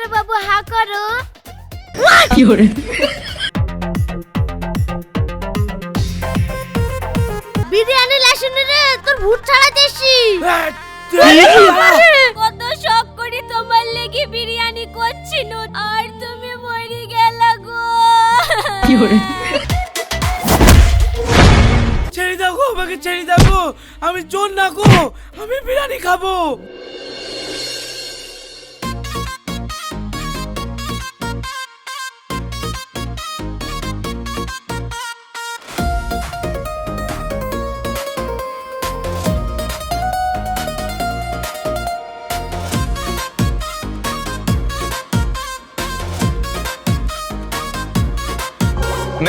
করো বাবু হা করো। বিরিয়ানি লাসুন রে তোর ভূত ছাড়াতে এসছি। কত শখ করি তোমার লেগে বিরিয়ানি করছিল আর তুমি মরে গেল গো। ছেড়ে দাও গো আমাকে ছেড়ে দাও গো। আমি চোর না গো আমি বিরিয়ানি খাব।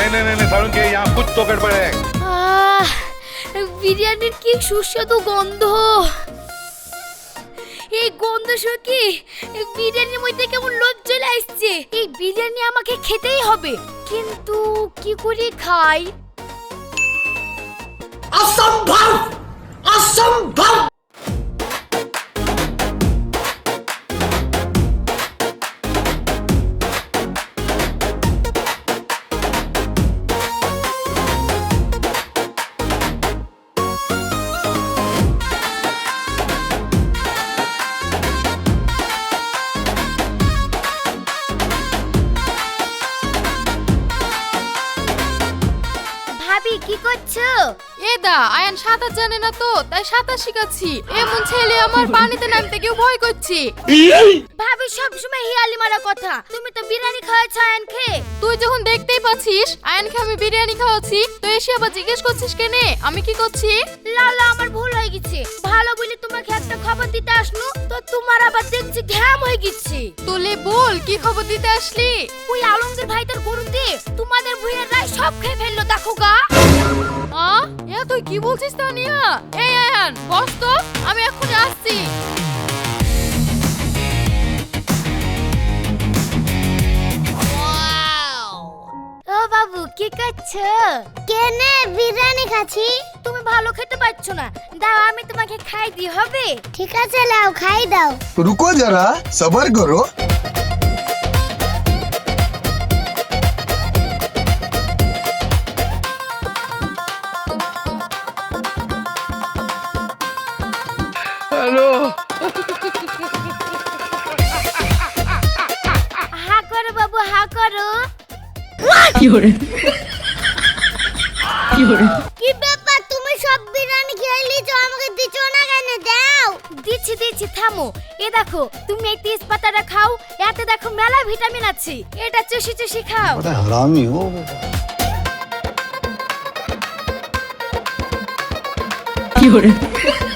नहीं नहीं नहीं नहीं सारुण के यहाँ कुछ तो गड़बड़ है আহ, বিরিয়ানির কি সুস্বাদু গন্ধ এই গন্ধ শুকি বিরিয়ানির মধ্যে কেমন লোভ চলে আসছে এই বিরিয়ানি আমাকে খেতেই হবে কিন্তু কি করে খাই ভাবি সাঁতার জানে না তো তাই সাঁতার শিখাচ্ছি। এমন ছেলে আমার পানিতে নামতে গিয়ে ভয় করছি। ভাবি সব সময় হিয়ালি মারা কথা। তুমি তো বিরিয়ানি খাওয়াচ্ছ আয়ন খেয়ে। তুই যখন দেখতেই পাচ্ছিস আয়ানকে আমি বিরিয়ানি খাওয়াচ্ছি তো এসে আবার জিজ্ঞেস করছিস কেনে? আমি কি করছি? লালা আমার ভুল হয়ে গেছে। ভালো বলে তোমাকে একটা খবর দিতে আসনু তো তোমার আবার দেখছি ঘ্যাম হয়ে গেছে। তোলে বল কি খবর দিতে আসলি? ওই আলমগীর ভাইদের গরুতে তোমাদের ভুঁইয়ের রায় সব খেয়ে ফেলল দেখো গা। আ এ তুই কি বলছিস তানিয়া এই আয়ান বস তো আমি এক্ষুনি আসছি ও বাবু কি করছো কেনে বিরিয়ানি খাচ্ছি তুমি ভালো খেতে পারছো না দাও আমি তোমাকে খাই দিই হবে ঠিক আছে লাও খাই দাও रुको जरा सबर करो কি ব্যাপার তুমি সব বিরিয়ানি খেয়ে লিছো আমাকে দিচ্ছ না কেন দাও দিচ্ছি দিচ্ছি থামো এ দেখো তুমি এই তেজপাতাটা খাও এতে দেখো মেলা ভিটামিন আছে এটা চুষি চুষি খাও हरामी हो बेटा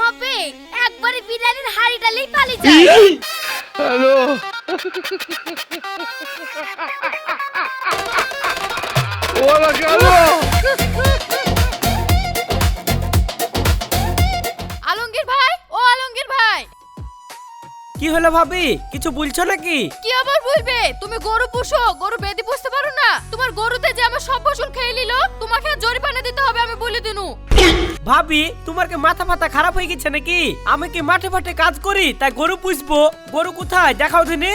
হবে। একবারে বিরিয়ানির হাড়ি ডালেই পালিয়ে যায়। हेलो ওরা গেল আলমগীর ভাই ও আলমগীর ভাই। কি হলো ভাবি? কিছু বলছো নাকি? কি আবার বলবে? তুমি গরু পুষো গরু বেদি পুষতে পারো না। তোমার গরুতে যে আমার সব ফসল খেয়ে নিল তোমাকে আর জরিমানা দিতে হবে আমি বলে দিনু। ভাবি, তোমার কি মাথা ফাতা খারাপ হয়ে গেছে নাকি? আমি কি মাঠে ফাটে কাজ করি, তাই গরু পুষবো? গরু কোথায়? দেখাও দিনে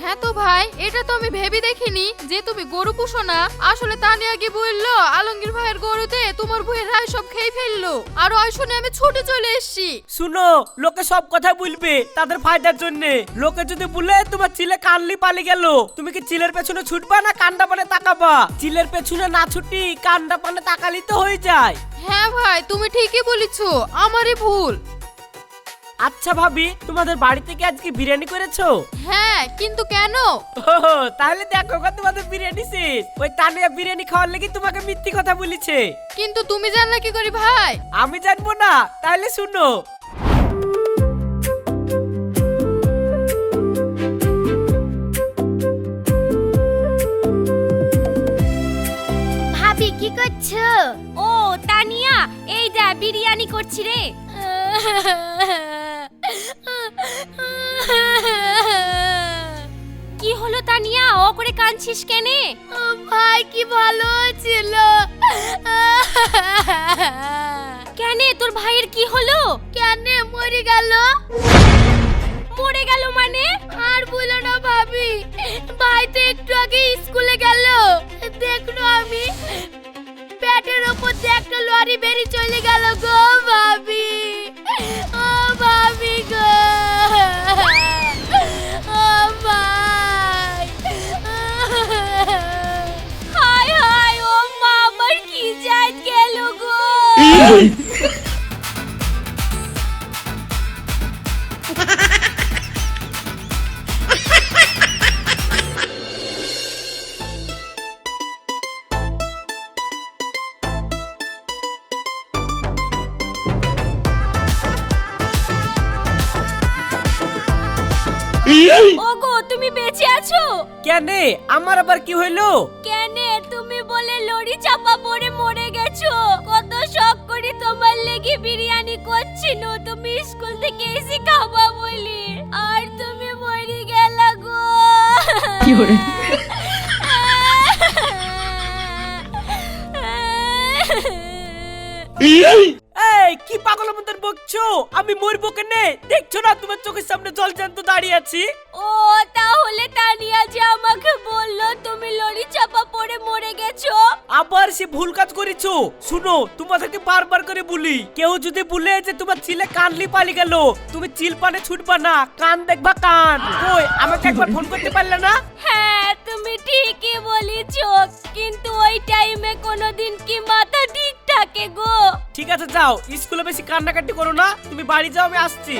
হ্যাঁ তো ভাই এটা তো আমি ভেবে দেখিনি যে তুমি গরু পুষো না। আসলে তানিয়া কি বলল আলমগীর ভাইয়ের গরুতে তোমার বইয়ের রায় সব খেয়ে ফেলল। আর ওই শুনে আমি ছুটে চলে এসেছি। শুনো লোকে সব কথা বলবে তাদের ফায়দার জন্য। লোকে যদি বলে তোমার চিলে কানলি পালি গেল তুমি কি চিলের পেছনে ছুটবা না কান্ডা পানে তাকাবা? চিলের পেছনে না ছুটি কান্ডা পানে তাকালি তো হয়ে যায়। হ্যাঁ ভাই তুমি ঠিকই বলেছ আমারই ভুল। আচ্ছা ভাবি তোমাদের বাড়ি থেকে আজকে বিরিয়ানি করেছ? হ্যাঁ কিন্তু কেন? ও তাহলে দেখো কত তোমাদের বিরিয়ানি শেষ। ওই তানিয়া বিরিয়ানি খাওয়ার লাগি তোমাকে মিথ্যি কথা বলেছে। কিন্তু তুমি জানলে কি করি ভাই? আমি জানব না তাহলে শুনো। ভাবি কি করছ? ও তানিয়া এই যা বিরিয়ানি করছি রে। কি হলো তানিয়া? ও করে কাঁদছিস কেনে? ভাই কি ভালো ছিল। কেনে? তোর ভাইয়ের কি হলো? কেনে মরে গেল? ওগো তুমি বেঁচে আছো? কেনে? আমার আবার কি হইল? কেনে তুমি বলে লরি চাপা পড়ে মরে গেছো। কত শখ করে তোমার লেগে বিরিয়ানি করছিল তুমি স্কুল থেকে এসে খাবা বলি। আর তুমি মরে গেলা গো। কি করে এই কি পাগল মতন বকছো? আমি মরবো কেনে? দেখছ না তোমার চোখের সামনে জল জ্যান্ত দাঁড়িয়ে আছি? ও তাহলে তানিয়া যে আমাকে বলল তুমি লরি চাপা পড়ে মরে গেছো? আবার সে ভুল কাজ করেছ। শুনো তোমাদেরকে বারবার করে বলি কেউ যদি বলে যে তোমার ছিলে কানলি পালি গেল তুমি চিল পানে ছুটবা না কান দেখবা কান। কই আমাকে একবার ফোন করতে পারলে না? হ্যাঁ তুমি ঠিকই বলেছ কিন্তু ওই টাইমে কোনোদিন কি মাথা ঠিক থাকে গো। ঠিক আছে যাও। স্কুলে বেশি কান্নাকাটি করো না। তুমি বাড়ি যাও আমি আসছি।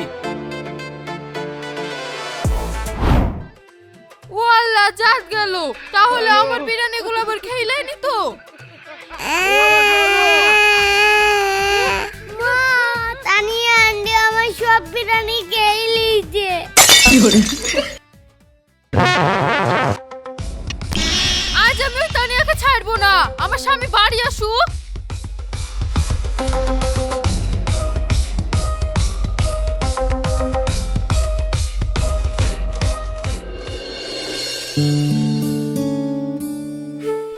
ও আল্লাহ জাত গেল। তাহলে আমার বিরিয়ানি গুলো আবার তো মা তানিয়া আন্টি আমার সব বিরিয়ানি খেয়ে লিয়েছে আজ আমি তানিয়াকে ছাড়বো না। আমার স্বামী বাড়ি আসুক।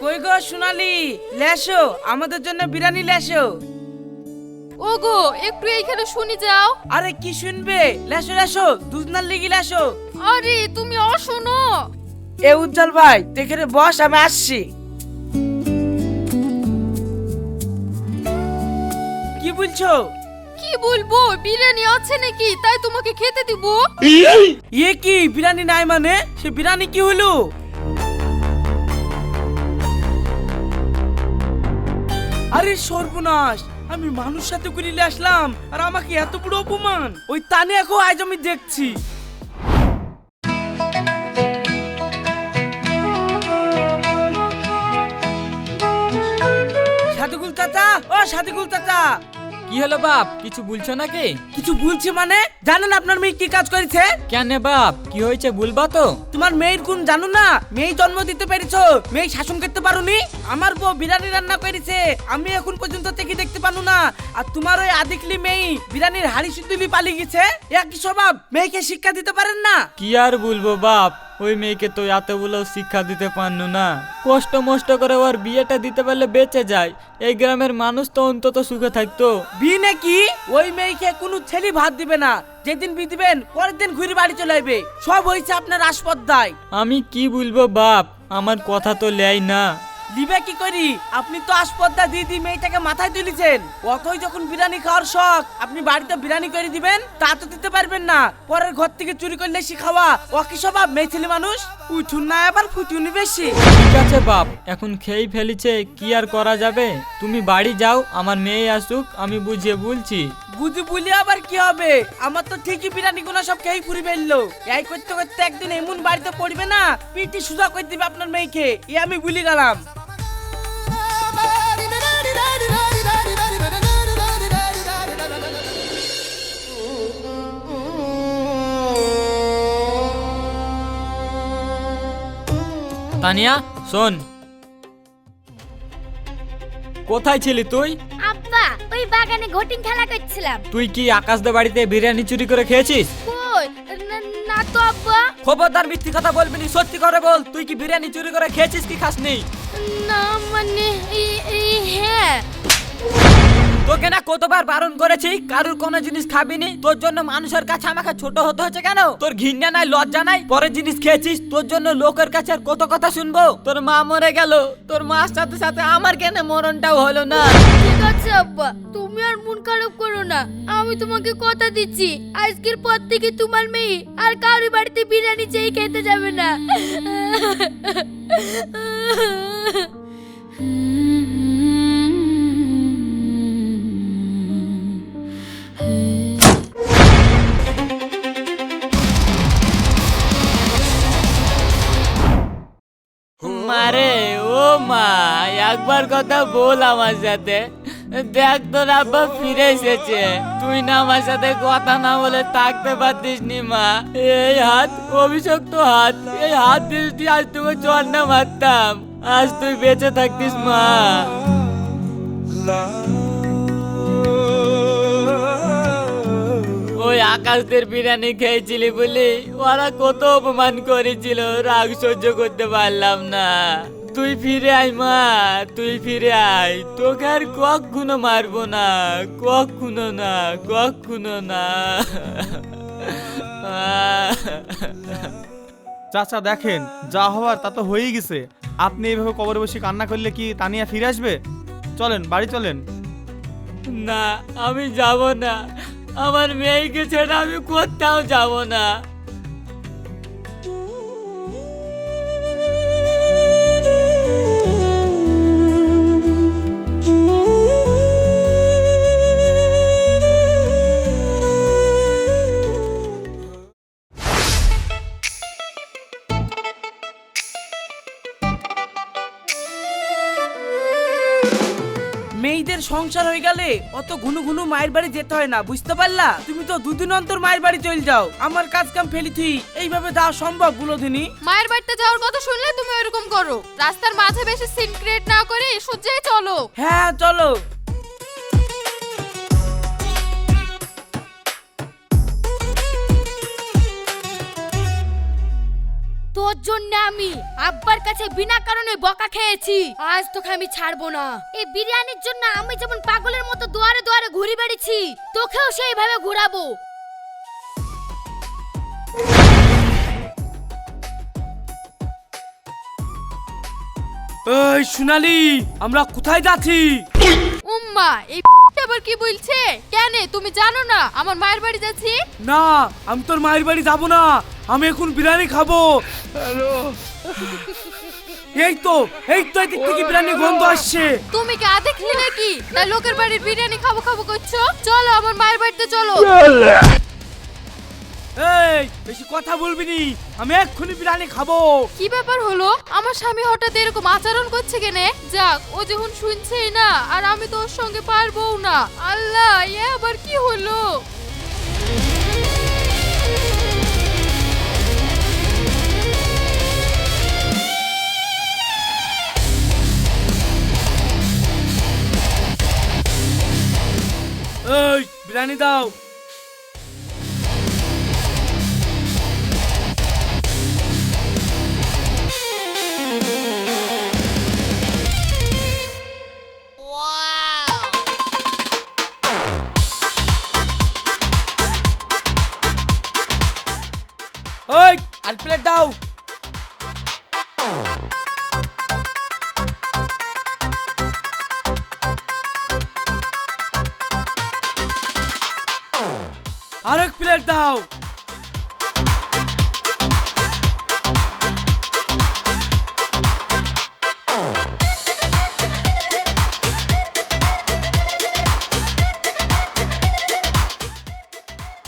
কই গো সোনালি? লেসো আমাদের জন্য বিরিয়ানি লেসো। ওগো একটু এইখানে শুনি যাও। আরে কি শুনবে? লেসো লেসো দুধনার লিগি লেসো। আরে তুমি অশোনো এ উজ্জ্বল ভাই দেখে বস আমি আসছি। বলছো? কি বলব? বিরিয়ানি আছে নাকি? তাই তোমাকে খেতে দিব। ইয়ে কি? বিরিয়ানি নাই মানে? সে বিরিয়ানি কি হলো? আরে সর্বনাশ! আমি মানুষ সাথে করিলে আসলাম আর আমাকে এত বড় অপমান! ওই তানে এখন আজ আমি দেখছি। সাদিকুল চাচা! ও সাদিকুল চাচা! কি হলো বাপ? কিছু বলছো নাকি? কিছু বলছি মানে? জানেন আপনার মেয়ে কি কাজ করেছে? কেন বাপ? কি হয়েছে বলবা তো। তোমার মেয়ের গুণ জানো না? মেয়ে জন্ম দিতে পেরেছ। মেয়ে শাসন করতে পারোনি? আমার বউ বিরিয়ানি রান্না করেছে। আমি এখন পর্যন্ত থেকে দেখতে পারো না। আর তোমার ওই আদিকলি মেয়ে বিরিয়ানির হাড়ি সিদ্ধুলি পালিয়ে গেছে। একই স্বভাব? মেয়েকে শিক্ষা দিতে পারেন না? কি আর বলব বাপ? ওই মেয়েকে তো এতগুলো শিক্ষা দিতে পারল না। কষ্ট মষ্ট করে ওর বিয়েটা দিতে পারলে বেঁচে যায়। এই গ্রামের মানুষ তো অন্তত সুখে থাকতো। বিয়ে নাকি? ওই মেয়েকে কোনো ছেলে ভাত দিবে না। যেদিন বি দিবেন পরের দিন ঘুরে বাড়ি চলে আসবে। সব হয়েছে আপনার আসপদ্দায়। আমি কি বলব বাপ? আমার কথা তো লেয় না। লিবে কি করি? আপনি তো আসপদ্দা দিদি মেয়েটাকে মাথায় তুলেছেন। অতই যখন বিরিয়ানি খাওয়ার শখ আপনি বাড়িতে বিরিয়ানি করে দিবেন তা তো দিতে পারবেন না। পরের ঘর থেকে চুরি করলে শিখাওয়া ও কি স্বভাব মেয়ে ছেলে মানুষ? উঠুন না আবার ফুটুনি বেশি। ঠিক আছে বাপ। এখন খেয়েই ফেলেছে কি আর করা যাবে? তুমি বাড়ি যাও আমার মেয়ে আসুক আমি বুঝিয়ে বলছি। বুঝি বলি আবার কি হবে? আমার তো ঠিকই বিরিয়ানি গুলো সব খেয়ে পুরি ফেলল। এই করতে করতে একদিন এমন বাড়িতে পড়বে না পিটি সুদা করে দিবে আপনার মেয়েকে। এ আমি ভুলে গেলাম। তানিয়া শোন। কোথায় ছিলি তুই? আব্বা ওই বাগানে ঘটিং খেলা করছিলাম। তুই কি আকাশ আকাশদের বাড়িতে বিরিয়ানি চুরি করে খেয়েছিস? কই? না- না তো আব্বা। খবরদার মিথ্যি কথা বলবি না সত্যি করে বল তুই কি বিরিয়ানি চুরি করে খেয়েছিস কি খাসনি? না মানে তোকে না কতবার বারণ করেছি, কারুর কোনো জিনিস খাবি নি তোর জন্য মানুষের কাছে আমাকে ছোট হতে হচ্ছে কেন? তোর ঘৃণা নাই, লজ্জা নাই, পরের জিনিস খেয়েছিস, তোর জন্য লোকের কাছে আর কত কথা শুনব? তোর মা মরে গেল, তোর মার সাথে সাথে আমার কেন মরণটাও হলো না? ঠিক আছে, আব্বা, তুমি আর মন খারাপ করো না। আমি তোমাকে কথা দিচ্ছি, আজকের পর থেকে তোমার মেয়ে আর কারোর বাড়িতে বিরিয়ানি চেয়ে খেতে যাবে না। মা, একবার কথা বল আমার সাথে। দেখ তোর আব্বা ফিরে এসেছে। তুই না আমার সাথে কথা না বলে থাকতে পারতিস নি মা। এই হাত, অভিশপ্ত হাত, এই হাত দিয়ে আজ তোকে চর না মারতাম। আজ তুই বেঁচে থাকতিস মা। ওই আকাশদের বিরিয়ানি খেয়েছিলি বলি? ওরা কত অপমান করেছিল, রাগ সহ্য করতে পারলাম না। তুই ফিরে আয় মা তুই ফিরে আয়। তোকে আর কখনো মারবো না কখনো না কখনো না। চাচা দেখেন যা হওয়ার তা তো হয়েই গেছে। আপনি এইভাবে কবরে বসে কান্না করলে কি তানিয়া ফিরে আসবে? চলেন বাড়ি চলেন। না আমি যাব না। আমার মেয়েকে ছেড়ে আমি কোথাও যাব না। মেয়েদের সংসার হয়ে গেলে অত ঘুনু ঘুনু মায়ের বাড়ি যেতে হয় না বুঝতে পারলা? তুমি তো দুদিন অন্তর মায়ের বাড়ি চলে যাও। আমার কাজ কাম ফেলি তুই। এইভাবে যাওয়া সম্ভব বুলোদিনী মায়ের বাড়িতে যাওয়ার কথা শুনলে তুমি ওইরকম করো। রাস্তার মাঝে বেশি সিন ক্রিয়েট না করে সোজাই চলো। হ্যাঁ চলো। জন্য আমি আব্বার কাছে বিনা কারণে বকা খেয়েছি। আজ তোকে আমি ছাড়বো না। এই বিরিয়ানির জন্য আমি যেমন পাগলের মতো দুয়ারে দুয়ারে ঘুরে বেড়েছি তোকেও সেইভাবে ঘুরাবো। এই সোনালি আমরা কোথায় যাচ্ছি? উম্মা এই আবার কি বলছে? কেন তুমি জানো না? আমার মায়ের বাড়ি যাচ্ছি? না আমি তোর মায়ের বাড়ি যাব না। আমি এখন বিরিয়ানি খাব। হ্যালো। এই তো এই তো এদিক থেকে বিরিয়ানি গন্ধ আসছে। তুমি কি আদে খেলে নাকি? না লোকের বাড়ির বিরিয়ানি খাব খাব করছ? চলো আমার মায়ের বাড়িতে চলো। এই বেশি কথা বলবি নি। আমি এক্ষুনি বিরিয়ানি খাব। কি ব্যাপার হলো? আমার স্বামী হঠাৎ এরকম আচরণ করছে কেনে? যাক ও যখন শুনছেই না আর আমি তো ওর সঙ্গে পারব না। আল্লাহ এ আবার কি হলো? এই বিরিয়ানি দাও।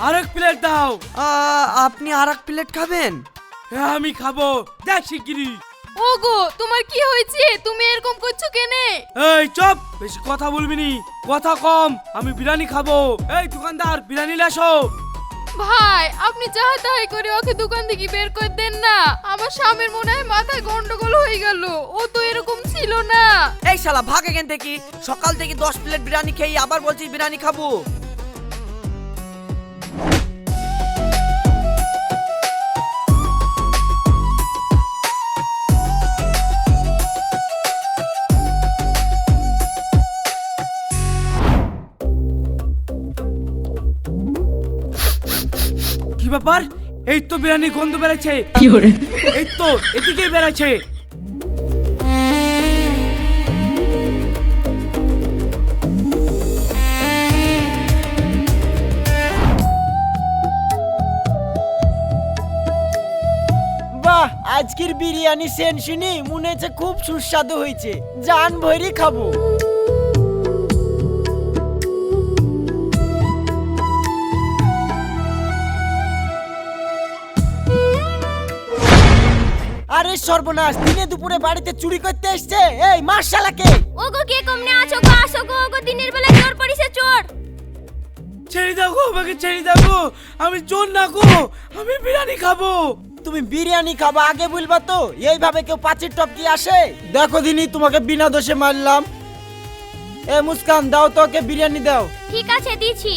আরেক প্লেট দাও। আপনি আর এক প্লেট খাবেন? হ্যাঁ আমি খাব। দেখ শিগগিরি ওগো তোমার কি হয়েছে? তুমি এরকম করছ কেনে? এই চুপ! বেশি কথা বলবি নি। কথা কম আমি বিরিয়ানি খাব। এই দোকানদার বিরিয়ানি লাসো ভাই আপনি যাহা তাহাই করে ওকে দোকান থেকে বের করে দেন না। আমার স্বামীর মনে হয় মাথায় গন্ডগোল হয়ে গেল। ও তো এরকম ছিল না। এই শালা ভাগ এখান থেকে। সকাল থেকে দশ প্লেট বিরিয়ানি খেয়ে আবার বলছিস বিরিয়ানি খাব। কি ব্যাপার? এই তো বিরিয়ানি গন্ধ বেড়াচ্ছে এই তো এদিকে বেড়াচ্ছে আজকের বিরিয়ানি সেন শুনি মনে হচ্ছে খুব সুস্বাদু হয়েছে। জান ভরি খাব। আরে সর্বনাশ দিনে দুপুরে বাড়িতে চুরি করতে এসছে? এই মার্শালাকে ওগো কে কমনে আছো? গো আসো গো ওগো দিনের বেলা চোর পড়িছে চোর! ছেড়ে দাও গো আমাকে ছেড়ে দাও গো। আমি চোর না গো আমি বিরিয়ানি খাব। তুমি বিরিয়ানি খাবা, আগে বলবা তো, এইভাবে কেউ পাঁচির টপ কি আসে? দেখো দিনই তোমাকে বিনা দোষে মারলাম। এ মুস্কান, দাও তোকে বিরিয়ানি দাও। ঠিক আছে দিছি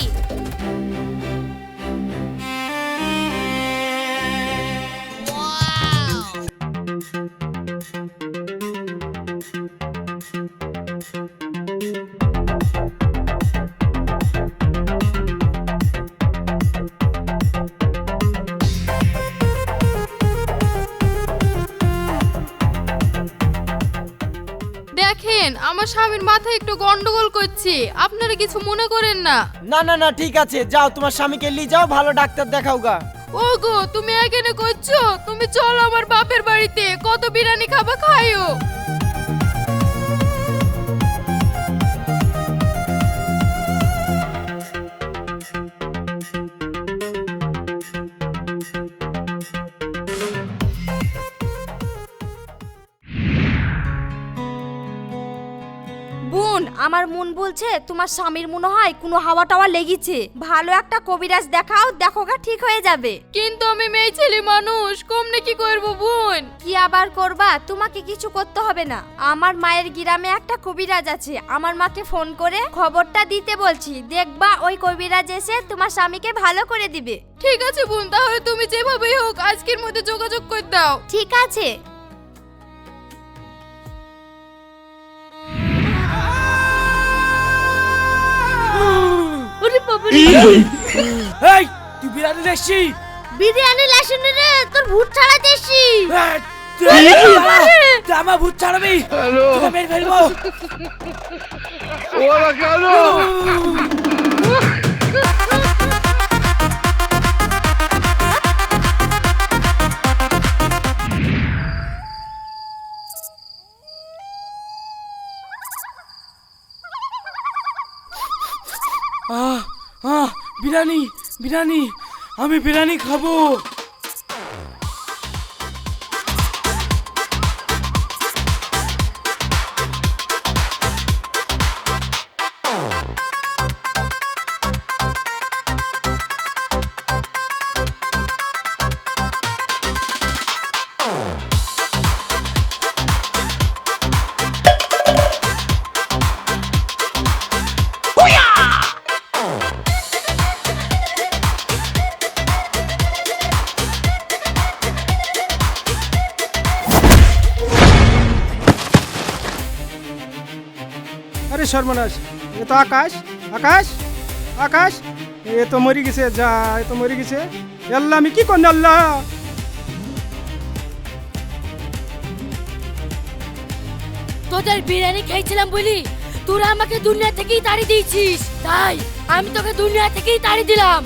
আমার স্বামীর মাথায় একটু গন্ডগোল করছে। আপনারা কিছু মনে করেন না। না না না ঠিক আছে। যাও তোমার স্বামীকে নিয়ে যাও ভালো ডাক্তার দেখাও গা। ওগো তুমি এখানে করছ? তুমি চলো আমার বাপের বাড়িতে কত বিরিয়ানি খাবা খাইও। বলছে তোমার স্বামীর মনে হয় কোনো হাওয়া টাওয়া লেগেছে। ভালো একটা কবিরাজ দেখাও দেখো গা ঠিক হয়ে যাবে। কিন্তু আমি মেয়ে ছেলে মানুষ কমনে কি করব বোন? কি আবার করবা? তোমাকে কিছু করতে হবে না। আমার মায়ের গ্রামে একটা কবিরাজ আছে। আমার মাকে ফোন করে খবরটা দিতে বলছি। দেখবা ওই কবিরাজ এসে তোমার স্বামীকে ভালো করে দিবে। ঠিক আছে বোন তাহলে তুমি যেভাবেই হোক আজকের মধ্যে যোগাযোগ করে দাও। ঠিক আছে। এই তুই বিরিয়ানি দেখছি বিরিয়ানি লাসুন রে তোর ভূত ছাড়া দেশি। আমার ভূত ছাড়াবি। মেরে ফেলব। ওরা কেন? আহ আহ বিরিয়ানি বিরিয়ানি আমি বিরিয়ানি খাব। সর্বনাশ। এ তো আকাশ আকাশ আকাশ। এ তো মরি গেছে, যা, এ তো মরি গেছে। আল্লাহ, আমি কি করি আল্লাহ? তোদের বিরিয়ানি খেয়েছিলাম বলি, তোরা আমাকে দুনিয়া থেকেই তাড়ি দিয়েছিস। তাই, আমি তোকে দুনিয়া থেকেই তাড়ি দিলাম।